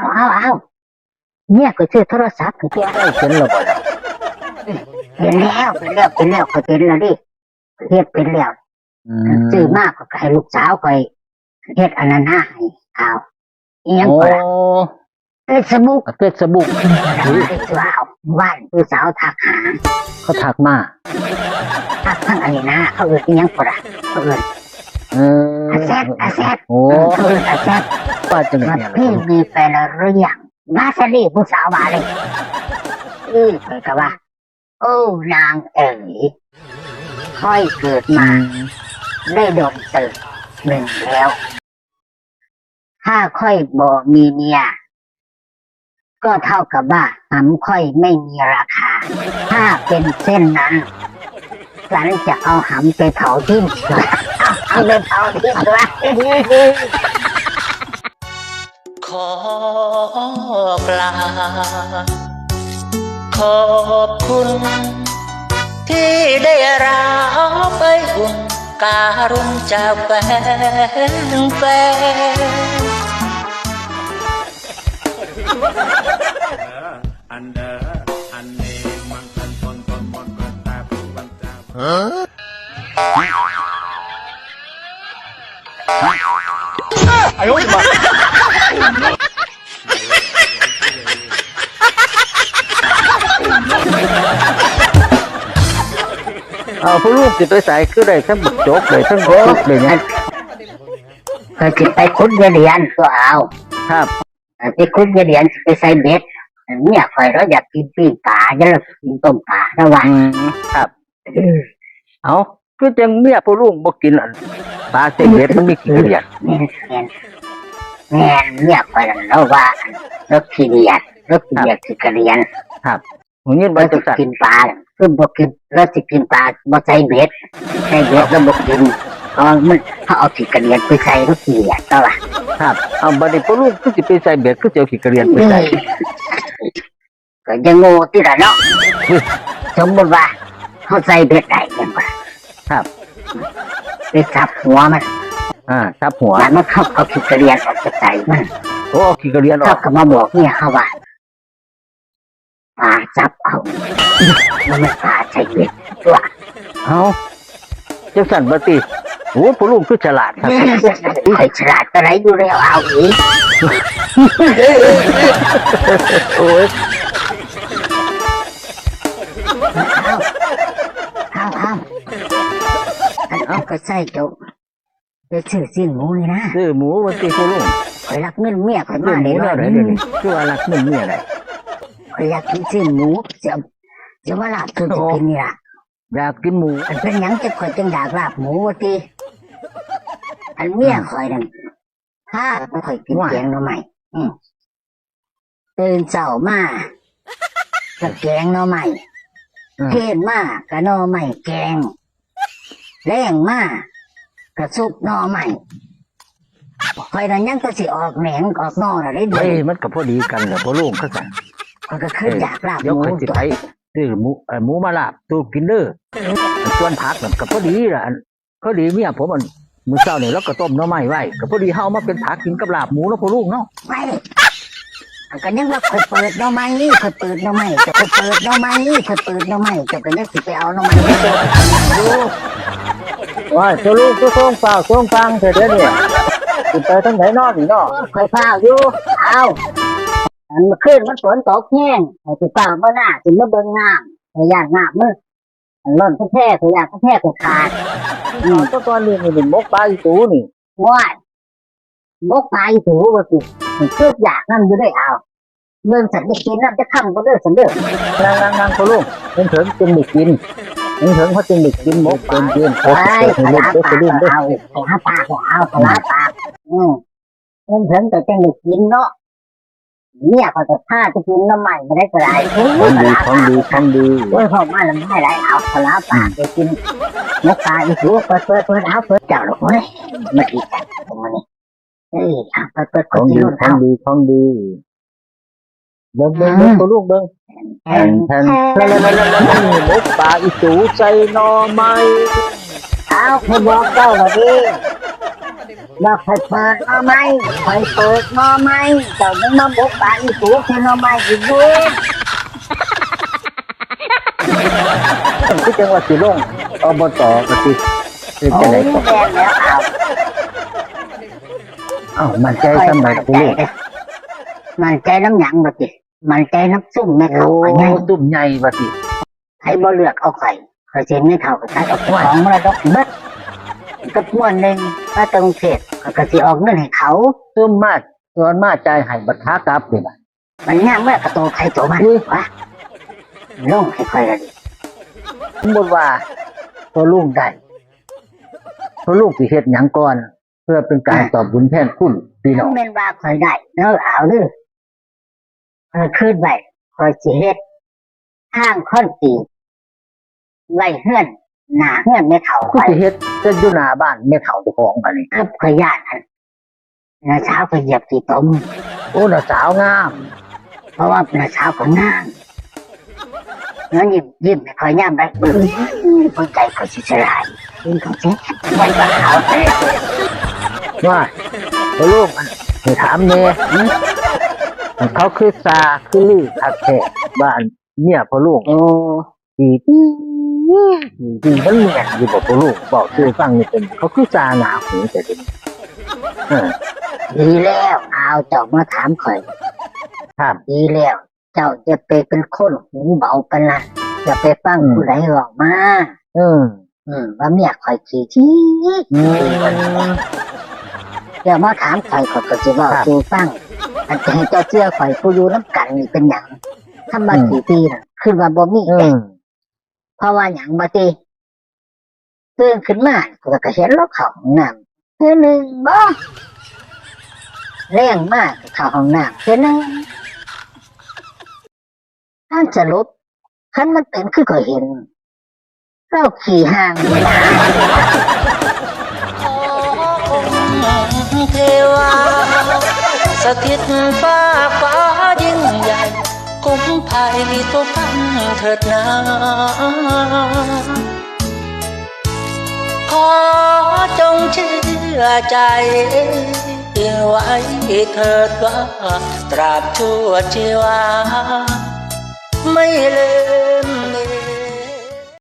เอาเอาเอาเนี่ยก็ชื่อโทรศัพท์คือเพียงได้เห็นแล้วบ่ล่ะเป็นแล้วเป็นแล้วเป็นแล้วก็เป็นแล้วดิเฮ็ดเป็นแล้วอืซื้อมากก็ให้ลูกสาวคอยเฮ็ดอันนั้นให้เอาอีหยังโอ้ก็ล่ะเฟซบุ๊กเฟซบุ๊กไปซื้อเอาว่านผู้สาวทักหาเขาทักมาทักทั้งอันนี้นะเขาเอิ้นอีหยังก็ล่ะเขาเอิ้น เอออาแซดอาแซดโอ้เขาเอิ้นอาแซดว่าจังว่าเนี่ยพี่มีแฟนแล้วหรือยังมาสลีผู้สาวมาเลยอือเคยก็ว่า โอ้นางเอ๋ยค่อยเกิดอืมามได้โดนเติบหนึ่งแล้ว ถ้าค่อยบอกมีเมียก็เท่ากับว่าหำค่อยไม่มีราคา ถ้าเป็นเส้นนั้นฉันจะเอาหำไปเผาทิ้งเอาไปเผาทิ้งด้วยขอกราขอบคุณ ที่ได้รับไปอุ่นการุณจากแฟนแฟนอันเดอร์อันเนมั นทันทนทนหมดเกินตาผู้บันจาเอาผู้ลูกสิไปใส่คือได้ทั้งบักจกเลยทั้งคลิปเลยเนี่ยก็จะไปคุดเงินเหรียญก็เอาครับไปคุดเงินเหรียญไปใส่เบ็ดเนี่ยคอยเราอยากกินปิ้งปลาจะเรากินต้มปลาระหว่างอืมครับ เอาคือจังเมียผู้ลูกบ่กินอัน ปลาเส้นเบ็ดมันมีกี่เหรียญแม่นแม่นแม่นเนี่ยคอยเราว่าเราขี้เดียดเราขี้เดียดคือกระเรียนผมยินเราว่าจัจะงซั่นกินปลาคือบ่กินเราจะกินปลาบ่ใส่เบ็ดใส่เบ็ดแล้วบ่กินเพราะมันเขาเอาขี้กระเรียนไปใส่เราขี้เดียดก็ว่าครับเอาบัดนี้ผู้ลูกคือสิไปใส่เบ็ดคือสิเอาขี้กระเรียนไปใส่ก็ยังโง่ที่ละเนาะสมมติว่าเขาใส่เบ็ดได้ยังไงครับ ไปจับหัวมันอ่าทับหัวมันมันเข้าเอาขี้กระเรียนออกจากใจมันโอ้เอาขี้กระเรียนอเขาอกก็มาบอกเนี่ยเขาว่าปลาจับเอามันไม่ปลาใช้เบ็ดตัวเอาจังซั่นบ่ติโอ้ผู้ลูกคือฉลาดครับใครฉลาดอะไรอยู่แล้วเอาอีก โอ้ย เอาก็ใส่จบไปซื้อสิ่งหมูนี่นะซื้อหมูบ่ติผู้ลูกคอยรักเงินเมียคอยซื้อมาหมูได้แนวไหนเลเดี๋ยวยนี้คือว่ารักเงินเมียได้คอยอยากกินสิ่งหมูจะจะมาลาบตัวจะกินนี่ล่ะอยากกินหมูอันเป็นหยังจะคอยจังดากลาบหมูวะทีอันเมียคอยนั่นถ้าคอยกินแกงหน่อไม้อืมตื่นเช้ามาก็แกงหน่อไม้อืมเทศมาก็หน่อไม้แกง แรงมาก็ซุปหน่อไม้คอยนั่นยังก็สิออกแหนงออกหน่อน่ะได้เดีเอ้ยยวมันก็พอดีกันแหละผู้ลูกคือกันคอยก็ขึ้นอยากลาบเดี๋ยวหมูข่อยสิตัวไปซื้อหมูเอ่อหมูมาลาบตู้กินเด้อส่วนผักนั่นก็พอดีล่ะอันพอดีเมียผมมันมื้อเช้านี่แล้วก็ต้มหน่อไม้ไว้ก็พอดีเฮามาเป็นผักกินกับลาบหมูเนาะพ่อลูกเนาะไปก็ยังว่าคอยเปิดหน่อไม้นี่คอยเปิดหน่อไม้จะคอยเปิดหน่อไม้นี่คอยเปิดหน่อไม้จะก็ยังสิไปเอาหน่อไม้ไปเจอดู ว่าพ่อลูกก็ส่งฝากส่งฟังเถิดเด้อเนี่ยสิไปทางไหนนอนนี่เนาะคอยพาอยู่เอาอันเมื่อคืนมันฝนตกแห้งไอ้ที่ป้าเมื่อหน้าสิมาเบิ่งน้ำไอ้ย่านน้ำมืออันร่อนแท้ๆตัวอย่างแท้ๆก็ขาดอืมก็ตอนนี้นี่เป็นมกปลาอีตูนี่ง่ายมกปลายถูว่าสิมันเกิดอยากนั่นอยู่ได้เอาเมืองสันติกินนั่นจะค้ำก็เด้อสันเด้อนั่งๆๆพ่อลูกเพิ่นถึงจึงได้กินเพิ่ นถึงเขาจึงได้กินมกเป็นกินไปโอ้ยขเฮ็ดลาเด้อปาสิกลืมก็เด้อเอาขลาปากก็เอาขลาปากอืมเพิ่นเพิ่นแต่จังได้กินเนาะเนี่ยก็จะพาจะกินน้ำใหม่ไม่ได้ก็ได้โอ้ขอยงขดีลาของปากดีของดีโอ้ยพอมาแล้วไม่ได้เอาขลาปากไปกินนกตาอีกตัวเปิดเปิดเปิดเอาเปิดเจ้าลูกเฮ้ยมาอีกแล้วตรงนี้เอ้ยเอาเปิดเปิดของกินดีนู่นขอเอางดีของดี เบิ่งเบิ่งเบิ่งพ่อลูกเบิ่งแทแผ่นนแทแผ่นนแล้วแล้วแล้วแล้วมกปลาอีตูใส่หน่อไม้เอาคุณบอกเจ้ามาดิว่าคอยเปิดมาไหมคอยเปิดมาไหมเจ้ายังมาบุกบ้านอีสูที่มาไหมอีกด้วยคือจังว่าสิลงอบตก็สิเป็นโอ้จังได๋ยก็แดงแล้วเอาเอ้ามันใจคอยสำหรัมั่บนผู้ใจลูกเลยมั่นใจน้ำหยังบ่ติ มั่นใจน้ำซุ่มแม่โอ้เขาไงตุ่มใหญ่ว่าสิให้บ่เลือกเอาไข่คอยเซ็นไม่เท่ากับตัดออกของมรดกเบิดกับมวนหนึ่งมาตรงเทศก็กสิออกเงินให้เขาตุ่มมากส่วนมากใจายให้บัดค้ากลับนี่ล่ะมันย่างเมื่อกระโตใครโตมันวะลงให้คอยละดิสมมุติว่าพอลูกได้พอลูกสิเฮ็ดหยังก่อน เพื่อเป็นการตอบบุญแทนคุณพี่น้ต้อองงเป็นว่าคอยได้แล้วเอาเด้อ คอยขึ้นไปคอยสิเฮ็ดห้างค่อนตีไว้เฮือน หนาเฮือนไม่เท่าคือไว้สิเฮ็ดจะอยู่หน้าบ้านแม่เฒ่าเจ้าของอันนี้กับขอยย่านอันนาเช้าก็เหยียบกี่ตมโอ้น่ะสาวงามเพราะว่านาเช้าก็งามงั้นยิ้มยิ้มให้คอยย่ามได้เบิ่งคนใจคอยสิสลายยิ้มของเจ๊ไว้ว่าเอาแต่ว่าพอลูกอันให้ถามแน่หึ เขาคือซาคือลือคักแท้บ้านเมียพอลูกโอ้ดีดีดีมันแม่นอยู่บ่พอลูกบอกชื่อฟังนี่เป็นเขาคือซาหนาหูแต่เด็กเออดีแล้วเอาเจ้ามาถามข่อยครับดีแล้ว เจ้าจะไปเป็นคนหูเบากันละจะไปฟังผู้ใดบอกมาเอออืมว่าเมียข่อยขี้ที่อืมเดี๋ยวมาถามข่อยข่อยก็จะบอกสู่ฟัง อันจะให้เจ้าเชื่อข่อยผู้อยู่น้ำกันนี่เป็นหยังทำมากี่ปีน่ะขึ้นมาบ่มีเอแต่อเพราะว่าหยังบ่ติตื่นขึ้นมาก็ก็เห็นรถเข้าห้องน้ำเพื่อหนึ่งบ่แรงมากเข้าห้องน้ำเพื่อหนึ่งท่านสรุปคันมันเป็นคือก็เห็นเราขี่ห่างเวลาขอองค์เทวา สถิตฟ้าฟ้ายิ่งใหญ่คุ้มภัยทุกท่านเถิดนาขอจงเชื่อใจไว้เถิดว่าตราบชั่วชีวา ไม่ลืม